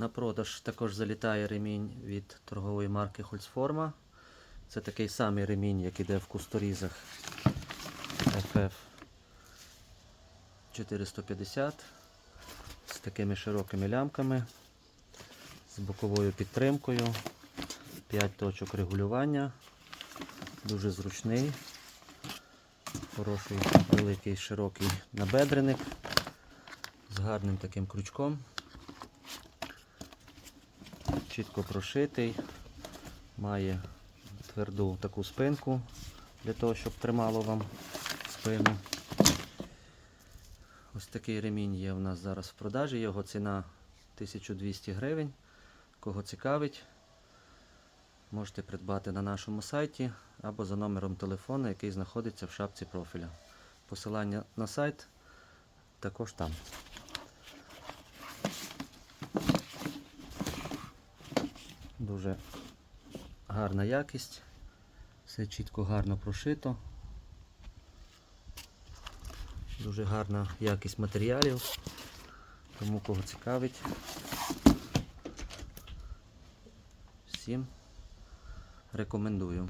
На продаж також залітає ремінь від торгової марки Хольцформа. Це такий самий ремінь, як іде в кусторізах FF 450 з такими широкими лямками, з боковою підтримкою, 5 точок регулювання, дуже зручний, хороший великий широкий набедреник з гарним таким крючком, чітко прошитий, має тверду таку спинку для того, щоб тримало вам спину. Ось такий ремінь є у нас зараз в продажі. Його ціна 1200 гривень. Кого цікавить, можете придбати на нашому сайті або за номером телефону, який знаходиться в шапці профіля. Посилання на сайт також там. Дуже гарна якість, все чітко гарно прошито. Дуже гарна якість матеріалів. Тому кого цікавить. Всім рекомендую.